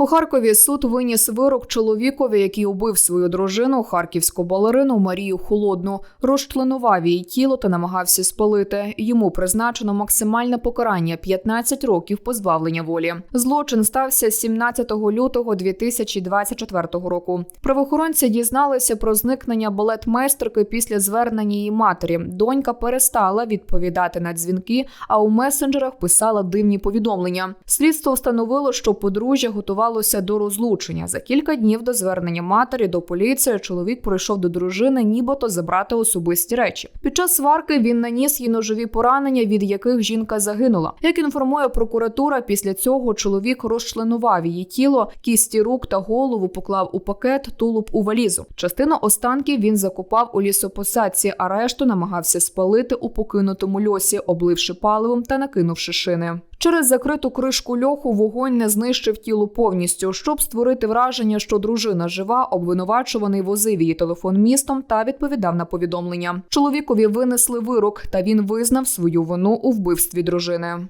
У Харкові суд виніс вирок чоловікові, який убив свою дружину, харківську балерину Марію Холодну, розчленував її тіло та намагався спалити. Йому призначено максимальне покарання 15 років позбавлення волі. Злочин стався 17 лютого 2024 року. Правоохоронці дізналися про зникнення балетмейстерки після звернення її матері. Донька перестала відповідати на дзвінки, а у месенджерах писала дивні повідомлення. Слідство встановило, що подружжя готувалося до розлучення. За кілька днів до звернення матері до поліції чоловік прийшов до дружини, нібито забрати особисті речі. Під час сварки він наніс їй ножові поранення, від яких жінка загинула. Як інформує прокуратура, після цього чоловік розчленував її тіло, кісті рук та голову поклав у пакет, тулуб у валізу. Частину останків він закопав у лісопосадці, а решту намагався спалити у покинутому льосі, обливши паливом та накинувши шини. Через закриту кришку льоху вогонь не знищив тіло повністю. Щоб створити враження, що дружина жива, обвинувачуваний возив її телефон містом та відповідав на повідомлення. Чоловікові винесли вирок, та він визнав свою вину у вбивстві дружини.